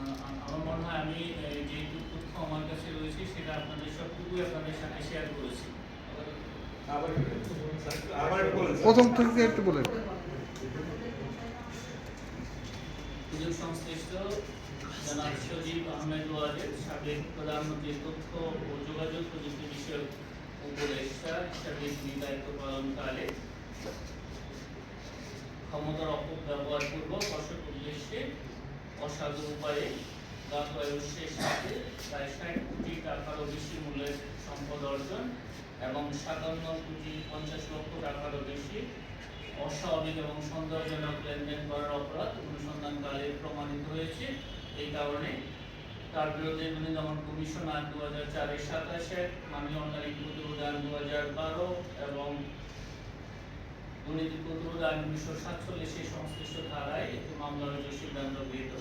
আমার মনে হয় আমি যেটুকু তথ্য আমার কাছে রয়েছে সেটা আপনাদের সবটুকুই আপনাদের সাথে শেয়ার করেছি। প্রথম থেকে একটু বলেন। সুযোগ সংশ্লিষ্ট জনাব সজীব আহমেদ ওয়াজেদ সাবেক প্রধানমন্ত্রীর তথ্য ও যোগাযোগ প্রযুক্তি বিষয়ক উপদেষ্টা হিসাবে তিনি দায়িত্ব পালনকালে ক্ষমতার অপব্যবহার পূর্বক অসৎ উদ্দেশ্যে অসাধু উপায়ে গাফায়ুষ্যের সাথে প্রায় ষাট কোটি টাকারও বেশি মূল্যের সম্পদ অর্জন এবং সাতান্ন কোটি পঞ্চাশ লক্ষ টাকারও বেশি অস্বাভাবিক এবং সন্দেহজনক লেনদেন করার অপরাধ অনুসন্ধানকালে প্রমাণিত হয়েছে। এই কারণে তার বিরুদ্ধে দুর্নীতি দমন কমিশন আইন দু হাজার চারের সাতাশে মানি লন্ডারিং প্রতিরোধ আইন দু হাজার বারো এবং দুর্নীতি প্রতিরোধ আইন উনিশশো সাতচল্লিশে সংশ্লিষ্ট ধারায় একটি মামলা সিদ্ধান্ত গৃহীত